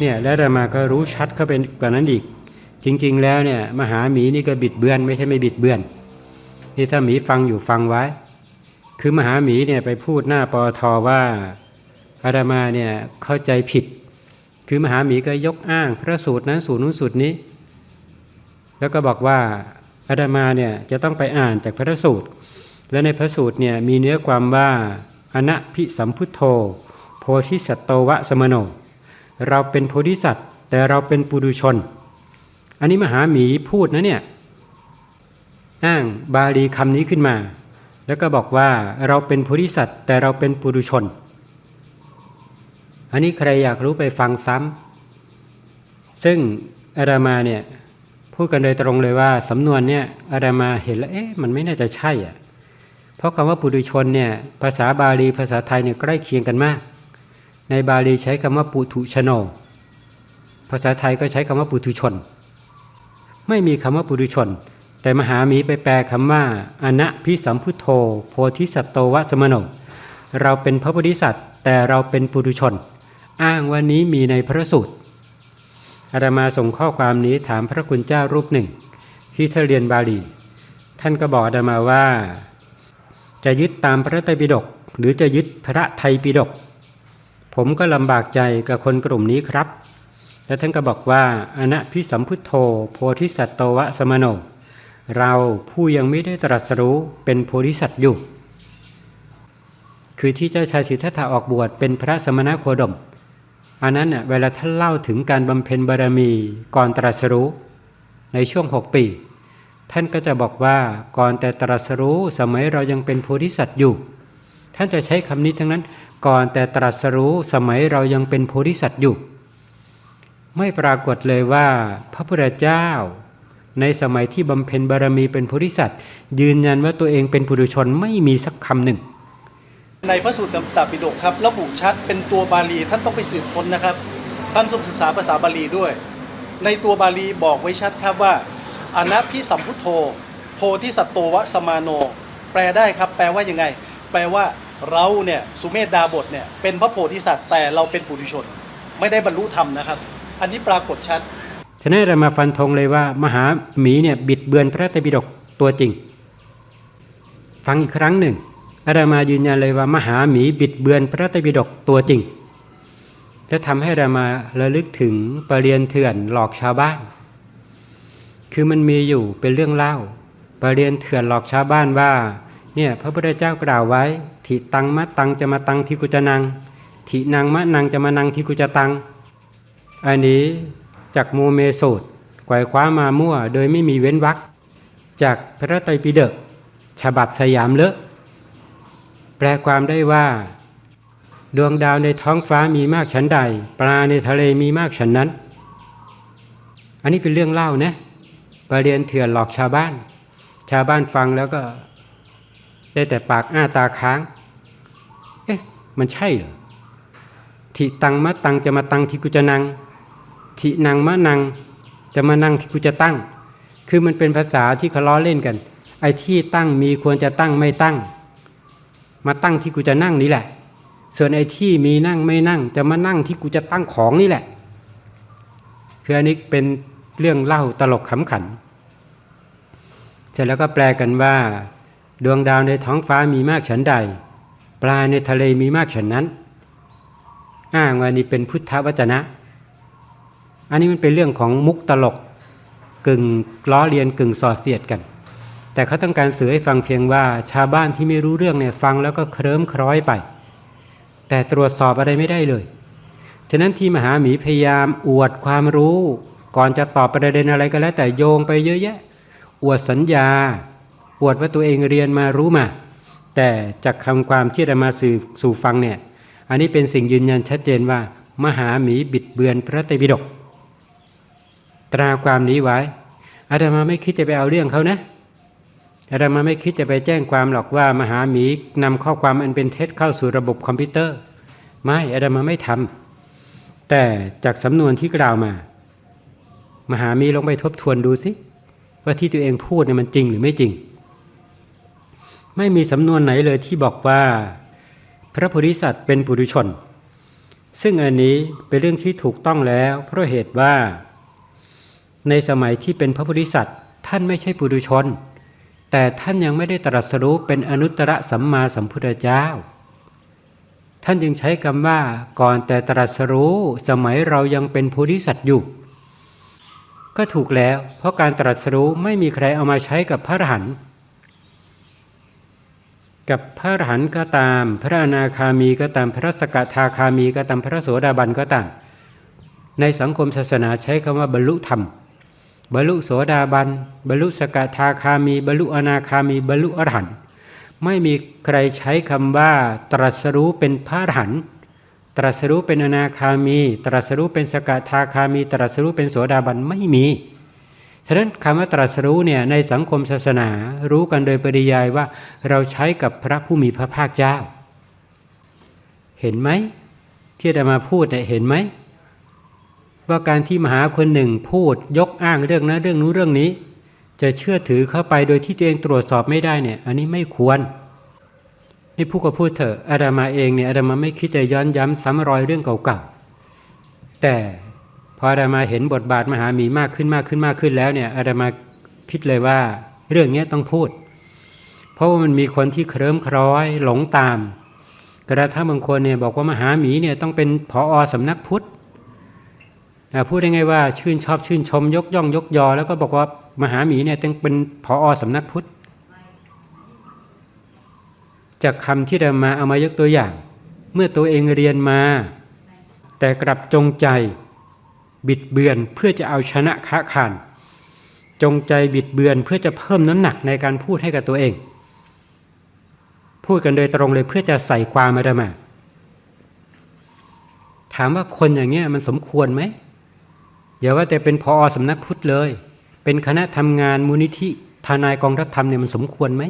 เนี่ยแล้วอามาก็รู้ชัดเข้าไปกว่านั้นอีก จริง ๆ แล้วเนี่ยมหาหมีนี่ก็บิดเบือนไม่ใช่ไม่บิดเบือนนี่ถ้าหมีฟังอยู่ฟังไว้ คือมหาหมีเนี่ยไปพูดหน้าปอทว่าอาตมาเนี่ยเข้าใจผิด คือมหาหมีก็ยกอ้างพระสูตรนั้นสูตรนู้นสูตรนี้ แล้วก็บอกว่าอาตมาเนี่ยจะต้องไปอ่านจากพระสูตร และในพระสูตรเนี่ยมีเนื้อความว่าอนะพิสัมพุทโธ โพธิสัตโตวะสมโน เราเป็นโพธิสัตว์ แต่เราเป็นปุถุชน อันนี้มหาหมีพูดนะเนี่ยอ้างบาลีคำนี้ขึ้นมา แล้วก็บอกว่าเราเป็นโพธิสัตว์ แต่เราเป็นปุถุชน อันนี้ใครอยากรู้ไปฟังซ้ำซึ่งอารามาเนี่ยพูดกันโดยตรงเลยว่าสำนวนเนี่ยอารามาเห็นแล้วเอ๊ะมันไม่น่าจะใช่อะเพราะคำว่าปุถุชนเนี่ยภาษาบาลีภาษาไทยเนี่ยใกล้เคียงกันมาก ในบาลีใช้คำว่าปุถุชโน ภาษาไทยก็ใช้คำว่าปุถุชน ไม่มีคำว่าปุถุชน แต่มหามีไปแปลคำว่าอนะพิสัมพุทโธ โพธิสัตโตวะสมโน เราเป็นพระโพธิสัตว์แต่เราเป็นปุถุชน อ้างว่านี้มีในพระสูตรอาตมาส่งข้อความนี้ถามพระคุณเจ้ารูปหนึ่ง ที่ท่านเรียนบาลี ท่านก็บอกอาตมาว่า จะยึดตามพระไตรปิฎกหรือจะยึดพระไทยปิฎก ผมก็ลำบากใจกับคนกลุ่มนี้ครับ และท่านก็บอกว่าอนะพิสัมพุทโธ โพธิสัตโตวะสมโน เราผู้ยังไม่ได้ตรัสรู้เป็นโพธิสัตว์อยู่ คือที่เจ้าชายสิทธัตถะออกบวชเป็นพระสมณโคดม อันนั้นเน่ยเวลาท่านเล่าถึงการบำเพ็ญบารมีก่อนตรัสรู้ในช่วง 6 ปี ท่านก็จะบอกว่าก่อนแต่ตรัสรู้สมัยเรายังเป็นโพธิสัตว์อยู่ ท่านจะใช้คำนี้ทั้งนั้น ก่อนแต่ตรัสรู้สมัยเรายังเป็นโพธิสัตว์อยู่ ไม่ปรากฏเลยว่าพระพุทธเจ้า ในสมัยที่บำเพ็ญบารมีเป็นโพธิสัตว์ ยืนยันว่าตัวเองเป็นปุถุชนไม่มีสักคำหนึ่ง ในพระสูตรตปิฎกครับระบุชัดเป็นตัวบาลีท่านต้องไปสืบค้นนะครับ ท่านทรงศึกษาภาษาบาลีด้วย ในตัวบาลีบอกไว้ชัดครับว่าอนัพิสัมพุทโธ โพธิสัตโตวะสมาโน แปลได้ครับ แปลว่ายังไง แปลว่า เราเนี่ยสุเมธดาบทเนี่ยเป็นพระโพธิสัตว์แต่เราเป็นปุถุชน ไม่ได้บรรลุธรรมนะครับ อันนี้ปรากฏชัดฉะนั้นเรามาฟันธงเลยว่ามหาหมีเนี่ยบิดเบือนพระไตรปิฎกตัวจริง ฟังอีกครั้งหนึ่งอาตมายืนยันเลยว่ามหาหมีบิดเบือนพระไตรปิฎกตัวจริง และทำให้เรามาระลึกถึงปรเรียนเถื่อนหลอกชาวบ้าน คือมันมีอยู่เป็นเรื่องเล่าปรเรียนเถื่อนหลอกชาวบ้านว่า เนี่ยพระพุทธเจ้ากล่าวไว้ทิตังมะตังจะมาตังที่กุจนังทินางมะนังจะมานังที่กุจตัง อันนี้จากโมเมโสดไกวคว้ามามั่ว โดยไม่มีเว้นวรรคจากพระไตรปิฎกฉบับสยามเลอะแปลความได้ว่า ดวงดาวในท้องฟ้ามีมากฉันใด ปลาในทะเลมีมากฉันนั้น อันนี้เป็นเรื่องเล่านะประเรียนเถื่อนหลอกชาวบ้าน ชาวบ้านฟังแล้วก็ ได้แต่ปากอ้าตาค้าง เอ๊ะ มันใช่เหรอทิตังมะตังจะมาตังที่กูจะนังทินังมะนังจะมานั่งที่กูจะตั้ง คือมันเป็นภาษาที่เขาล้อเล่นกัน ไอ้ที่ตั้งมีควรจะตั้งไม่ตั้ง มาตั้งที่กูจะนั่งนี่แหละ ส่วนไอ้ที่มีนั่งไม่นั่ง จะมานั่งที่กูจะตั้งของนี่แหละ คืออันนี้เป็นเรื่องเล่าตลกขำขัน เสร็จแล้วก็แปลกันว่า ดวงดาวในท้องฟ้ามีมากฉันใด ปลาในทะเลมีมากฉันนั้น อ้างว่านี่เป็นพุทธวจนะ อันนี้มันเป็นเรื่องของมุกตลกกึ่งล้อเลียนกึ่งสอดเสียดกัน แต่เขาต้องการสื่อให้ฟังเพียงว่าชาวบ้านที่ไม่รู้เรื่องเนี่ยฟังแล้วก็เคลิ้มคล้อยไป แต่ตรวจสอบอะไรไม่ได้เลยฉะนั้นที่มหาหมีพยายามอวดความรู้ ก่อนจะตอบประเด็นอะไรก็แล้วแต่โยงไปเยอะแยะ อวดสัญญา อวดว่าตัวเองเรียนมารู้มา แต่จากคำความที่เรามาสื่อสู่ฟังเนี่ยอันนี้เป็นสิ่งยืนยันชัดเจนว่า มหาหมีบิดเบือนพระไตรปิฎกตราความนี้ไว้อาตมาไม่คิดจะไปเอาเรื่องเขานะอาตมาไม่คิดจะไปแจ้งความหรอกว่ามหาหมีนำข้อความอันเป็นเท็จเข้าสู่ระบบคอมพิวเตอร์ ไม่อาตมาไม่ทำแต่จากสำนวนที่กล่าวมา มหามีลองไปทบทวนดูสิว่าที่ตัวเองพูดเนี่ยมันจริงหรือไม่จริง ไม่มีสำนวนไหนเลยที่บอกว่า พระโพธิสัตว์เป็นปุถุชน ซึ่งอันนี้เป็นเรื่องที่ถูกต้องแล้ว เพราะเหตุว่า ในสมัยที่เป็นพระโพธิสัตว์ท่านไม่ใช่ปุถุชน แต่ท่านยังไม่ได้ตรัสรู้เป็นอนุตตรสัมมาสัมพุทธเจ้า ท่านจึงใช้คำว่าก่อนแต่ตรัสรู้สมัยเรายังเป็นโพธิสัตว์อยู่ก็ถูกแล้ว เพราะการตรัสรู้ไม่มีใครเอามาใช้กับพระอรหันต์ กับพระอรหันต์ก็ตาม พระอนาคามีก็ตามพระสกทาคามีก็ตามพระโสดาบันก็ตาม ในสังคมศาสนาใช้คำว่าบรรลุธรรม บรรลุโสดาบัน บรรลุสกทาคามี บรรลุอนาคามี บรรลุอรหันต์ไม่มีใครใช้คำว่าตรัสรู้เป็นพระอรหันต์ตรัสรู้เป็นอนาคามี ตรัสรู้เป็นสกทาคามี ตรัสรู้เป็นโสดาบันไม่มี ฉะนั้นคำว่าตรัสรู้เนี่ยในสังคมศาสนารู้กันโดยปริยายว่าเราใช้กับพระผู้มีพระภาคเจ้า เห็นไหมที่อาตมาพูดเนี่ยเห็นไหมว่าการที่มหาคนหนึ่งพูดยกอ้างเรื่องนั้นเรื่องนู้นเรื่องนี้ จะเชื่อถือเข้าไปโดยที่ตัวเองตรวจสอบไม่ได้เนี่ย อันนี้ไม่ควรนี่พูดก็พูดเถอะอาดามาเองเนี่ยอาดามาไม่คิดจะย้อนย้ำซ้ำรอยเรื่องเก่าๆแต่ พออาดามาเห็นบทบาทมหาหมีมากขึ้นมากขึ้นมากขึ้นแล้วเนี่ยอาดามาคิดเลยว่าเรื่องเนี้ยต้องพูด เพราะว่ามันมีคนที่เคลิ้มคล้อยหลงตาม กระทั่งบางคนเนี่ยบอกว่ามหาหมีเนี่ยต้องเป็นผอสำนักพุทธนะพูดได้ไงว่าชื่นชอบชื่นชมยกย่องยกยอ แล้วก็บอกว่ามหาหมีเนี่ยต้องเป็นผอสำนักพุทธจากคำที่เรามาเอามายกตัวอย่าง เมื่อตัวเองเรียนมา แต่กลับจงใจ บิดเบือนเพื่อจะเอาชนะค้าขาน จงใจบิดเบือนเพื่อจะเพิ่มน้ำหนักในการพูดให้กับตัวเอง พูดกันโดยตรงเลยเพื่อจะใส่ความมาได้มา ถามว่าคนอย่างเงี้ยมันสมควรไหมอย่าว่าแต่เป็นพอสำนักพุทธเลย เป็นคณะทำงานมูลนิธิทนายกองทัพธรรมเนี่ยมันสมควรไหม